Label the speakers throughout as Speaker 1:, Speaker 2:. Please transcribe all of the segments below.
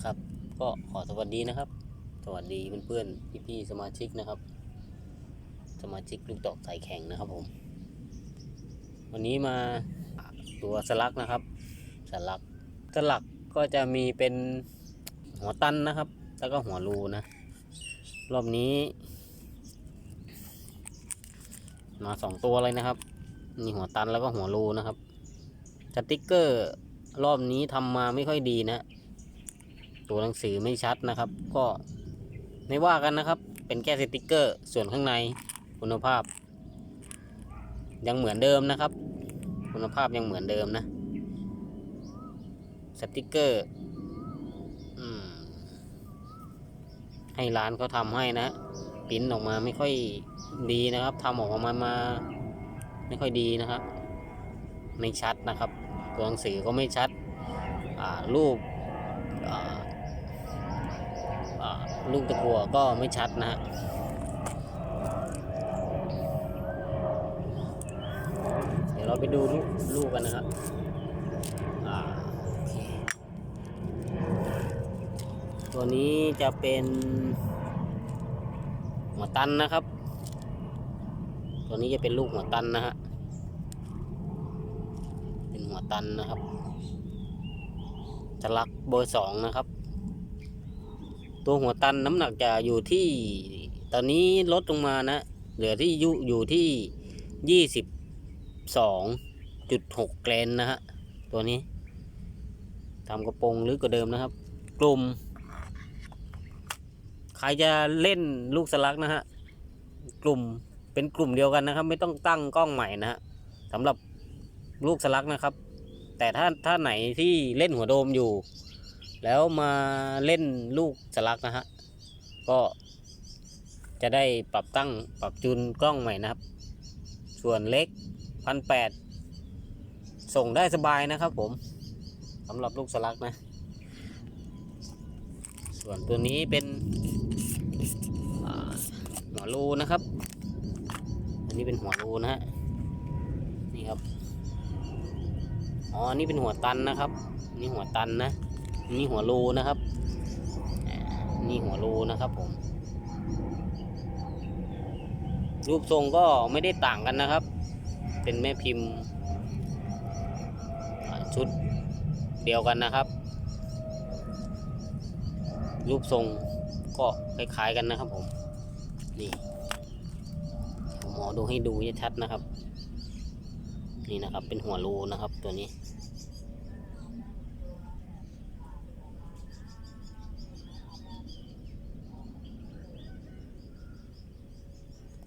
Speaker 1: นะครับ ก็ขอสวัสดีนะครับ สวัสดีเพื่อนๆพี่ๆสมาชิกนะครับ สมาชิกลูกดอกสายแข็งนะครับผม วันนี้มาตัวสลักนะครับ สลักสลักก็จะมีเป็นหัวตันนะครับ แล้วก็หัวรูนะ รอบนี้ มาสองตัวเลยนะครับนี่หัวตันแล้วก็หัวรูนะครับสติกเกอร์รอบนี้ทำมาไม่ค่อยดีนะ ตัวหนังสือไม่ชัดนะครับ ก็ไม่ว่ากันนะครับ เป็นแค่สติกเกอร์ ส่วนข้างในคุณภาพ ยังเหมือนเดิมนะครับ คุณภาพยังเหมือนเดิมนะสติกเกอร์อให้ร้านเขาทำให้นะปิ้นออกมาไม่ค่อยดีนะครับทำออกมามา ไม่ค่อยดีนะครับ ไม่ชัดนะครับ ตัวหนังสือก็ไม่ชัดรูปอ่า ลูกตะกัวก็ไม่ชัดนะฮะเดี๋ยวเราไปดูลูกกันนะครับตัวนี้จะเป็นหัวตันนะครับ ตัวนี้จะเป็นลูกหัวตันนะฮะ เป็นหัวตันนะครับจะลักเบอร์สองนะครับ ตัวหัวตันน้ำหนักจะอยู่ที่ ตอนนี้ลดลงมานะ เหลือที่อยู่อยู่ที่ยี่สิบสองจุดหกแกรนนะฮะ ตัวนี้ทำกระโปรงลึกกว่าเดิมนะครับ กลุ่ม ใครจะเล่นลูกสลักนะฮะ กลุ่มเป็นกลุ่มเดียวกันนะครับ ไม่ต้องตั้งกล้องใหม่นะฮะสำหรับลูกสลักนะครับ แต่ถ้าถ้าไหนที่เล่นหัวโดมอยู่ แล้วมาเล่นลูกสลักนะฮะ ก็จะได้ปรับตั้งปรับจูนกล้องใหม่นะครับ ส่วนเล็กพันแปดส่งได้สบายนะครับผมสำหรับลูกสลักนะ ส่วนตัวนี้เป็นหัวรูนะครับ อันนี้เป็นหัวรูนะฮะ นี่ครับ อ๋อ นี่เป็นหัวตันนะครับ นี่หัวตันนะ นี่หัวรูนะครับ นี่หัวรูนะครับผม รูปทรงก็ไม่ได้ต่างกันนะครับ เป็นแม่พิมพ์ ชุดเดียวกันนะครับ รูปทรงก็คล้ายๆกันนะครับผม นี่ผมหมอดูให้ดูชัดๆนะครับ นี่นะครับเป็นหัวรูนะครับตัวนี้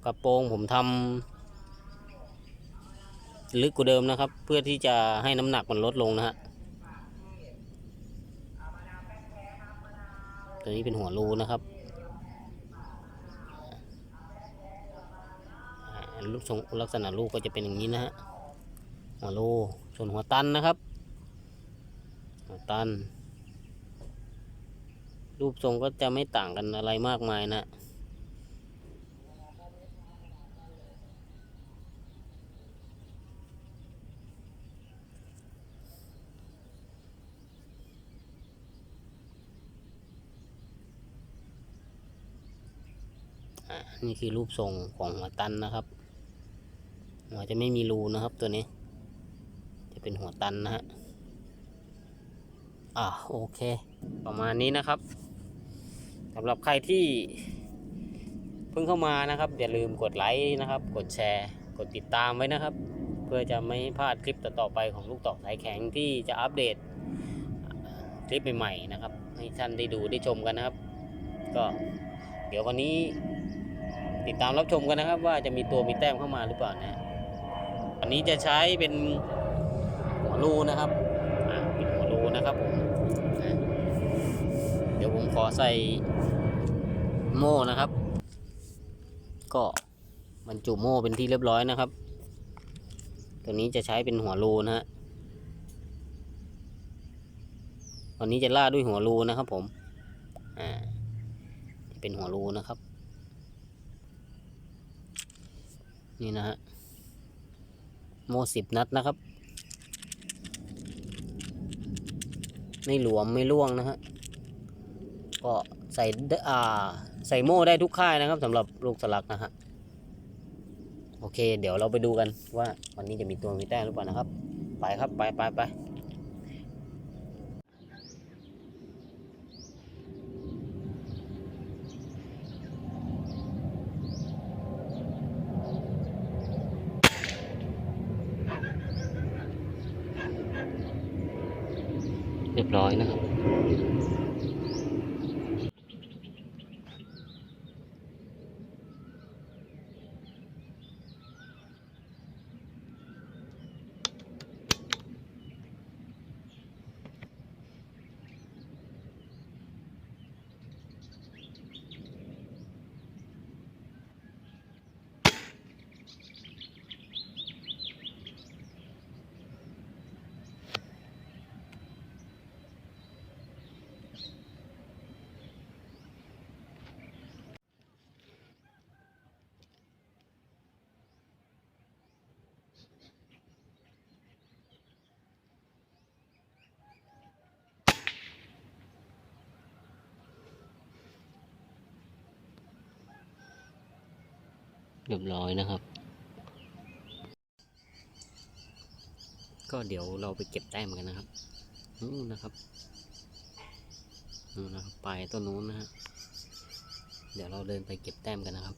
Speaker 1: กระโปรงผมทำลึกกว่าเดิมนะครับ เพื่อที่จะให้น้ำหนักมันลดลงนะฮะตัวนี้เป็นหัวรูนะครับลูกทรงลักษณะลูกก็จะเป็นอย่างนี้นะฮะหัวรูส่วนหัวตันนะครับ หัวตัน รูปทรงก็จะไม่ต่างกันอะไรมากมายนะ อ่า นี่คือรูปทรงของหัวตันนะครับ หัวจะไม่มีรูนะครับตัวนี้ จะเป็นหัวตันนะฮะอ่าโอเค ประมาณนี้นะครับสำหรับใครที่เพิ่งเข้ามานะครับ อย่าลืมกดไลค์นะครับ กดแชร์ กดติดตามไว้นะครับ เพื่อจะไม่พลาดคลิปต่อๆไปของลูกตอกสายแข็งที่จะอัปเดตคลิปใหม่ๆนะครับ ให้ท่านได้ดูได้ชมกันนะครับ ก็เดี๋ยววันนี้ ติดตามรับชมกันนะครับ ว่าจะมีตัวมีแต้มเข้ามาหรือเปล่านะอันนี้จะใช้เป็นหัวรูนะครับเป็นหัวรูนะครับผมเดี๋ยวผมขอใส่โม่นะครับ ก็บรรจุโม่เป็นที่เรียบร้อยนะครับ ตัวนี้จะใช้เป็นหัวรูนะฮะวันนี้จะล่าด้วยหัวรูนะครับผม อ่า เป็นหัวรูนะครับ นี่นะฮะโมสิบนัดนะครับ ไม่หลวมไม่ร่วงนะฮะก็ใส่ได้อ่าใส่โม่ได้ทุกค่ายนะครับสำหรับลูกสลักนะฮะโอเค เดี๋ยวเราไปดูกันว่าวันนี้จะมีตัวมีแต้มหรือเปล่านะครับ ไปครับไปไปไป เรียบร้อยนะครับ เรียบร้อยนะครับ ก็เดี๋ยวเราไปเก็บแต้มกันนะครับนู่นนะครับนู่นนะครับปต้นนู้นนะฮะเดี๋ยวเราเดินไปเก็บแต้มกันนะครับ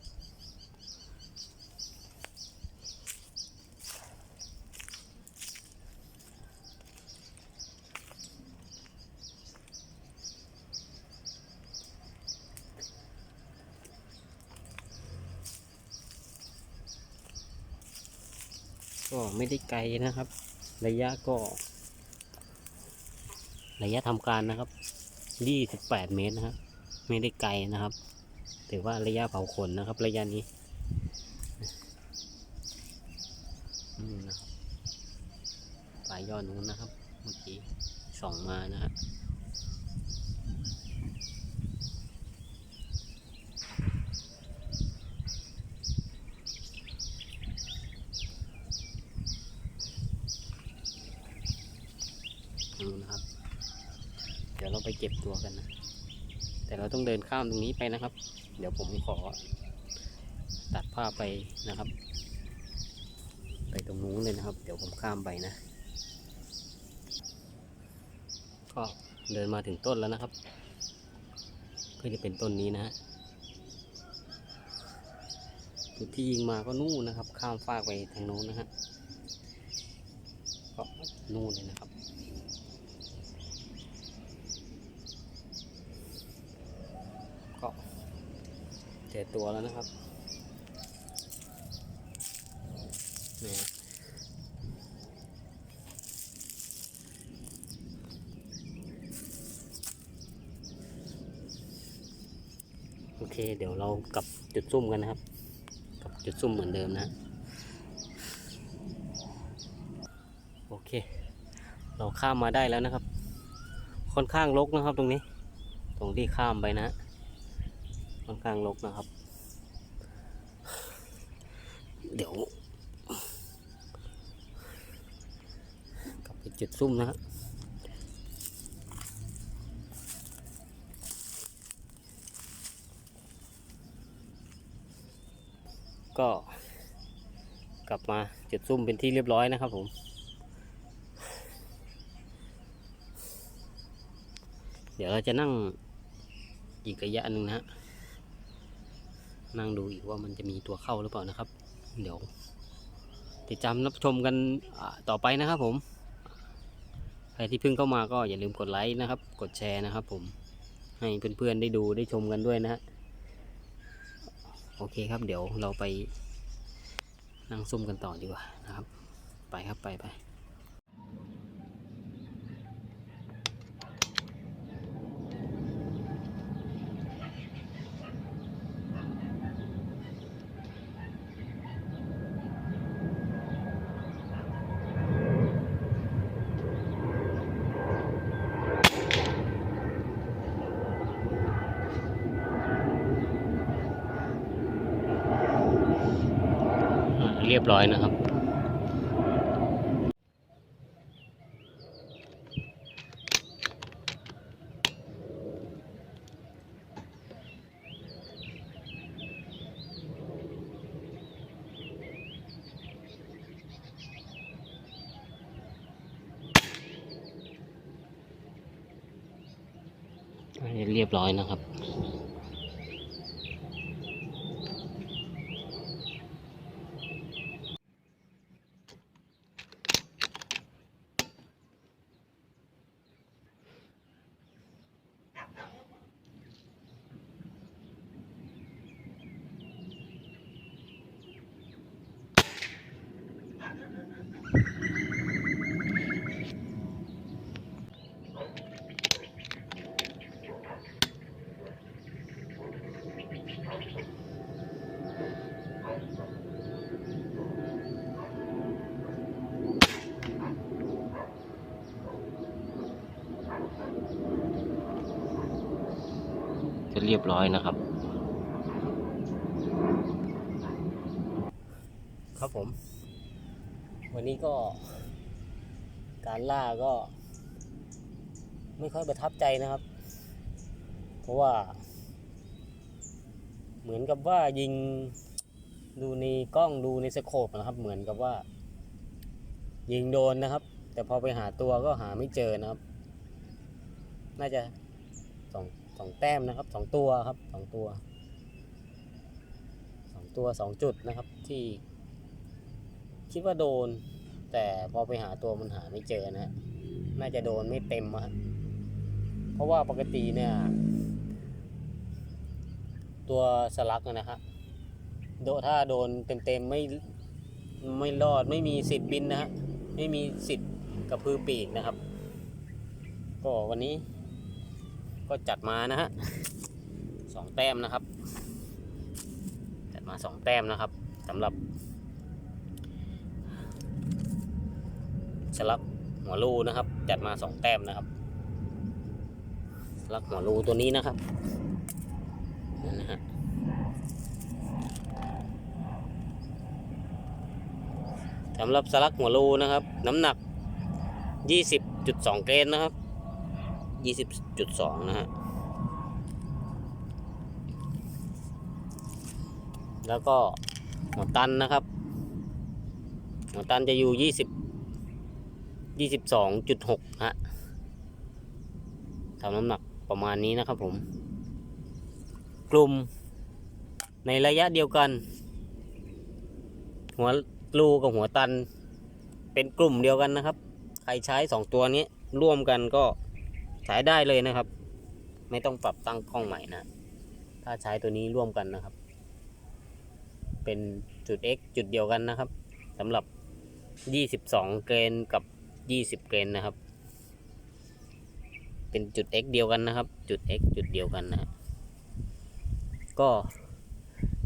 Speaker 1: ก็ไม่ได้ไกลนะครับ ระยะก็ ระยะทำการนะครับ28เมตรนะครับไม่ได้ไกลนะครับถือว่าระยะเผาขนนะครับ ระยะนี้นะครับปลายยอดนู้นนะครับ เมื่อกี้ส่องมานะฮะนู้ นนะครับ เดี๋ยวเราไปเก็บตัวกันนะ แต่เราต้องเดินข้ามตรงนี้ไปนะครับ เดี๋ยวผมขอ ตัดภาพไปนะครับ ไปตรงนู้นเลยนะครับ เดี๋ยวผมข้ามไปนะ ก็เดินมาถึงต้นแล้วนะครับก็จะเป็นต้นนี้นะฮะจุดที่ยิงมาก็นู่นนะครับ ข้ามฟากไปทางโน้นนะฮะก็นู่นเลยนะครับ เจตัวแล้วนะครับนี่โอเค เดี๋ยวเรากลับจุดซุ่มกันนะครับกับจุดซุ่มเหมือนเดิมนะ โอเค เราข้ามมาได้แล้วนะครับ ค่อนข้างรกนะครับตรงนี้ ตรงที่ข้ามไปนะ ค่อนข้างรกนะครับ เดี๋ยว กลับไปจุดซุ่มนะฮะก็กลับมาจุดซุ่มเป็นที่เรียบร้อยนะครับผม เดี๋ยวเราจะนั่งอีกระยะหนึ่งนะฮะ นั่งดูอีกว่ามันจะมีตัวเข้าหรือเปล่านะครับ เดี๋ยวติดตามรับชมกันต่อไปนะครับผม ใครที่เพิ่งเข้ามาก็อย่าลืมกดไลค์นะครับ กดแชร์นะครับ ผมให้เพื่อนๆได้ดูได้ชมกันด้วยนะฮะโอเคครับ เดี๋ยวเราไปนั่งซุ่มกันต่อดีกว่านะครับ ไปครับไปไป บร้อยนะครับ เรียบร้อยนะครับ จะเรียบร้อยนะครับ ครับผม วันนี้ก็ การล่าก็ ไม่ค่อยประทับใจนะครับ เพราะว่า เหมือนกับว่ายิงดูในกล้องดูในสโคปนะครับ เหมือนกับว่า ยิงโดนนะครับ แต่พอไปหาตัวก็หาไม่เจอนะครับ น่าจะสอง สองแต้มนะครับสองตัวครับสองตัวสองตัวสองจุดนะครับที่ คิดว่าโดน แต่พอไปหาตัวมันหาไม่เจอนะฮะน่าจะโดนไม่เต็มอะเพราะว่าปกติเนี่ย ตัวสลักนะฮะโดถ้าโดนเต็มๆไม่ไม่รอดไม่มีสิทธิ์บินนะฮะไม่มีสิทธิ์กระพือปีกนะครับ ก็วันนี้ ก็จัดมานะฮะสองแต้มนะครับ จัดมาสองแต้มนะครับสำหรับสลักหัวรูนะครับ จัดมาสองแต้มนะครับสลักหัวรูตัวนี้นะครับนั่นนะฮะสำหรับสลักหัวรูนะครับ น้ำหนัก 20.2 เกรนนะครับ 20.2นะฮะ แล้วก็หัวตันนะครับ หัวตันจะอยู่20 22.6ฮะทำน้ำหนักประมาณนี้นะครับผม กลุ่มในระยะเดียวกัน หัวรูกับหัวตันเป็นกลุ่มเดียวกันนะครับ ใครใช้สองตัวนี้ร่วมกันก็ ใช้ได้เลยนะครับ ไม่ต้องปรับตั้งกล้องใหม่นะ ถ้าใช้ตัวนี้ร่วมกันนะครับ เป็นจุด x จุดเดียวกันนะครับสำหรับ 22 เกรนกับ 20 เกรนนะครับ เป็นจุด x เดียวกันนะครับ จุด x จุดเดียวกันนะก็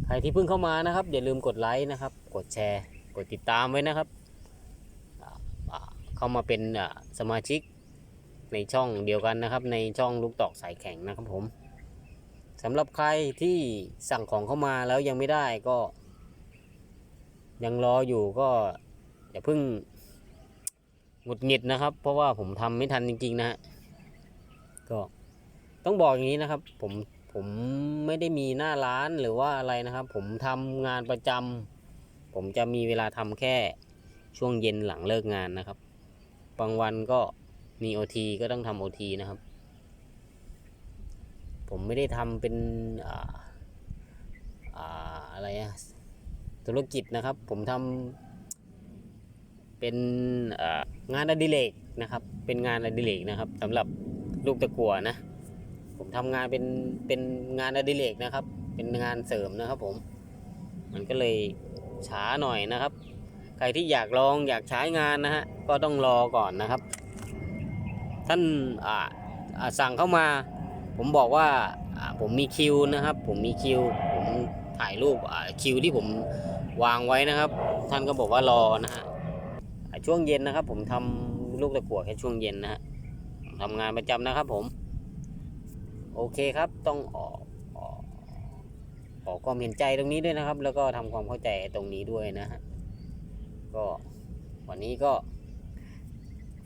Speaker 1: ใครที่เพิ่งเข้ามานะครับอย่าลืมกดไลค์นะครับ กดแชร์ กดติดตามไว้นะครับเข้ามาเป็นสมาชิก ในช่องเดียวกันนะครับ ในช่องลูกตอกสายแข็งนะครับผมสำหรับใครที่สั่งของเข้ามาแล้วยังไม่ได้ก็ ยังรออยู่ก็อย่าเพิ่งหงุดหงิดนะครับ เพราะว่าผมทำไม่ทันจริง ๆ นะฮะก็ต้องบอกอย่างนี้นะครับ ผมผมไม่ได้มีหน้าร้านหรือว่าอะไรนะครับ ผมทำงานประจำผมจะมีเวลาทำแค่ช่วงเย็นหลังเลิกงานนะครับ บางวันก็ มีโอทีก็ต้องทำโอทีนะครับ ผมไม่ได้ทำเป็นอ่าอ่าอะไรอะธุรกิจนะครับ ผมทำเป็นงานอดิเรกนะครับ เป็นงานอดิเรกนะครับสำหรับลูกตะกัวนะ ผมทำงานเป็นเป็นงานอดิเรกนะครับ เป็นงานเสริมนะครับ ผม มันก็เลยช้าหน่อยนะครับ ใครที่อยากลองอยากใช้งานนะฮะก็ต้องรอก่อนนะครับ ท่านสั่งเข้ามา ผมบอกว่าผมมีคิวนะครับ ผมมีคิว ผมถ่ายรูปคิวที่ผมวางไว้นะครับ ท่านก็บอกว่ารอนะฮะช่วงเย็นนะครับ ผมทำลูกตะกั่วแค่ช่วงเย็นนะฮะทำงานประจำนะครับผม โอเคครับต้องออกออกขอความเห็นใจตรงนี้ด้วยนะครับ แล้วก็ทำความเข้าใจตรงนี้ด้วยนะฮะก็วันนี้ก็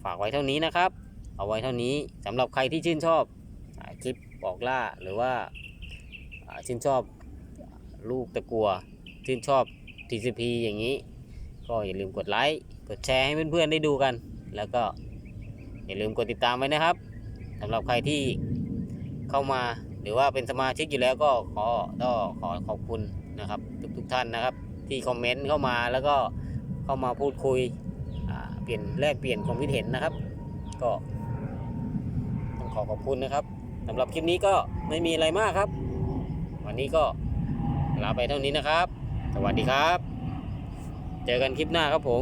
Speaker 1: ฝากไว้เท่านี้นะครับ เอาไว้เท่านี้สำหรับใครที่ชื่นชอบอคลิปบอกล่าหรือว่าชื่นชอบลูกตะกัวชื่นชอบ TCP อย่างนี้ ก็อย่าลืมกดไลค์กดแชร์ให้เพื่อนๆได้ดูกัน แล้วก็อย่าลืมกดติดตามไว้นะครับสำหรับใครที่เข้ามาหรือว่าเป็นสมาชิกอยู่แล้วก็ขอก็ขอขอบคุณนะครับ ทุกทุกๆท่านนะครับ ที่คอมเมนต์เข้ามาแล้วก็เข้ามาพูดคุยเปลี่ยนแลกเปลี่ยนความคิดเห็นนะครับ ก็ ขอขอบคุณนะครับสำหรับคลิปนี้ก็ไม่มีอะไรมากครับ วันนี้ก็ลาไปเท่านี้นะครับ สวัสดีครับ เจอกันคลิปหน้าครับผม